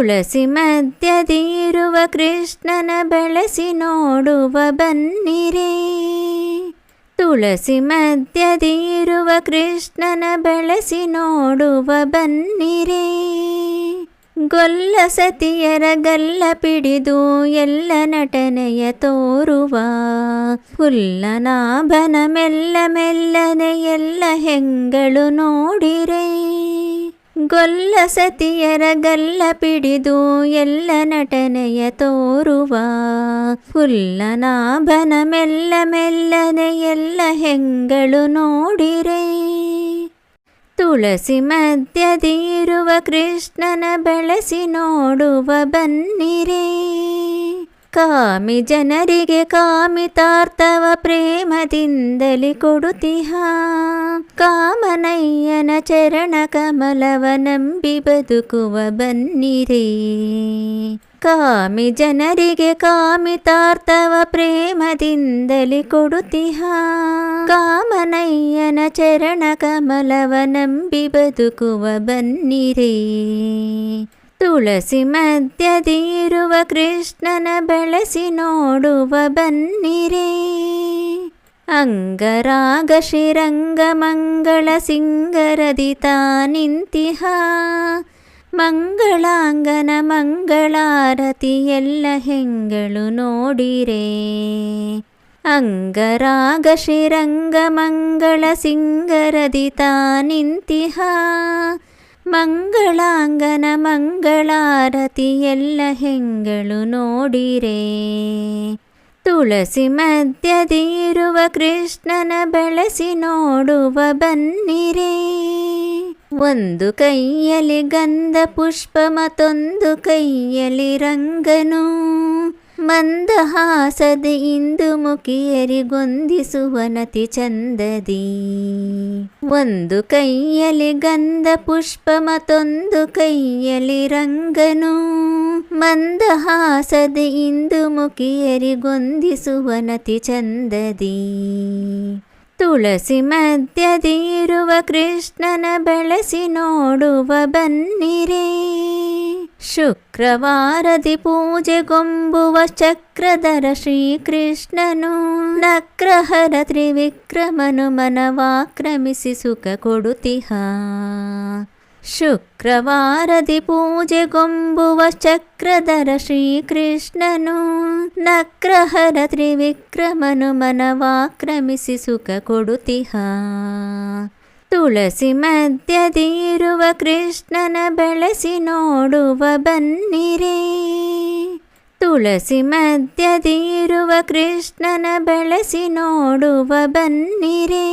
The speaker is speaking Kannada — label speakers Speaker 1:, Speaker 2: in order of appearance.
Speaker 1: ತುಳಸಿ ಮಧ್ಯದಿರುವ ಕೃಷ್ಣನ ಬೆಳೆಸಿ ನೋಡುವ ಬನ್ನಿರಿ. ತುಳಸಿ ಮಧ್ಯದಿರುವ ಕೃಷ್ಣನ ಬೆಳೆಸಿ ನೋಡುವ ಬನ್ನಿರಿ. ಗೊಲ್ಲ ಸತಿಯರ ಗಲ್ಲ ಪಿಡಿದು ಎಲ್ಲ ನಟನೆಯ ತೋರುವ. ಹುಲ್ಲನಾಭನ ಮೆಲ್ಲ ಮೆಲ್ಲನೆ ಎಲ್ಲ ಹೆಂಗಳು ನೋಡಿರೆ. ಗೊಲ್ಲ ಸತಿಯರ ಗಲ್ಲ ಪಿಡಿದು ಎಲ್ಲ ನಟನೆಯ ತೋರುವ ಫುಲ್ಲನಾಭನ ಮೆಲ್ಲ ಮೆಲ್ಲನೆ ಎಲ್ಲ ಹೆಂಗಳು ನೋಡಿರೆ. ತುಳಸಿ ಮಧ್ಯದಿರುವ ಕೃಷ್ಣನ ಬೆಳೆಸಿ ನೋಡುವ ಬನ್ನಿರೇ. ಕಾಮಿ ಜನರಿಗೆ ಕಾಮಿತಾರ್ಥವ ಪ್ರೇಮದಿಂದಲಿ ಕೊಡುತಿಹ ಕಾಮನಯ್ಯನ ಚರಣ ಕಮಲವ ನಂಬಿ ಬದುಕುವ ಬನ್ನಿರೇ ಕಾಮಿ ಜನರಿಗೆ ಕಾಮಿತಾರ್ಥವ ಪ್ರೇಮದಿಂದಲಿ ಕೊಡುತಿಹ ಕಾಮನಯ್ಯನ ಚರಣ ಕಮಲವ ನಂಬಿ ಬದುಕುವ ಬನ್ನಿರೇ ತುಳಸಿ ಮಧ್ಯದಿರುವ ಕೃಷ್ಣನ ಬೆಳೆಸಿ ನೋಡುವ ಬನ್ನಿರೇ. ಅಂಗರಾಗ ಶಿರಂಗ ಮಂಗಳ ಸಿಂಗರದಿ ನಿಂತಿಹ. ಮಂಗಳಾಂಗನ ಮಂಗಳಾರತಿ ಎಲ್ಲ ಹೆಂಗಳು ನೋಡಿರೆ. ಅಂಗರಾಗ ಶಿರಂಗ ಮಂಗಳ ಸಿಂಗರದಿ ನಿಂತಿಹ. ಮಂಗಳಾಂಗನ ಮಂಗಳಾರತಿ ಎಲ್ಲ ಹೆಂಗಳು ನೋಡಿರೆ ತುಳಸಿ ಮಧ್ಯದಿರುವ ಕೃಷ್ಣನ ಬೆಳೆಸಿ ನೋಡುವ ಬನ್ನಿರೇ ಒಂದು ಕೈಯಲ್ಲಿ ಗಂಧ ಪುಷ್ಪ ಮತ್ತೊಂದು ಕೈಯಲ್ಲಿ ರಂಗನು ಮಂದಹಾಸದೆ ಇಂದು ಮುಖಿಯರಿಗೊಂದಿಸುವನತಿ ಚಂದದಿ. ಒಂದು ಕೈಯಲ್ಲಿ ಗಂಧ ಪುಷ್ಪ ಮತ್ತೊಂದು ಕೈಯಲ್ಲಿ ರಂಗನು. ಮಂದಹಾಸದೆ ಇಂದು ಮುಖಿಯರಿಗೊಂದಿಸುವನತಿ ಚಂದದಿ. ತುಳಸಿ ಮಧ್ಯದಿರುವ ಕೃಷ್ಣನ ಬೆಳೆಸಿ ನೋಡುವ ಬನ್ನಿರೇ. शुक्रवारदिपूजे गोम्बुवचक्रधर श्रीकृष्णनु नक्रहर त्रिव्रमनु मनवाक्रमसि सुख कुतिः शुक्रवादि पूजे गोम्बुवचक्रधर श्रीकृष्णनु नक्रहर त्रिव्रमनु मनवाक्रमसि सुख कुतिः ತುಳಸಿ ಮಧ್ಯದಿರುವ ಕೃಷ್ಣನ ಬೆಳೆಸಿ ನೋಡುವ ಬನ್ನಿರೇ. ತುಳಸಿ ಮಧ್ಯದಿರುವ ಕೃಷ್ಣನ ಬೆಳೆಸಿ ನೋಡುವ ಬನ್ನಿರೇ.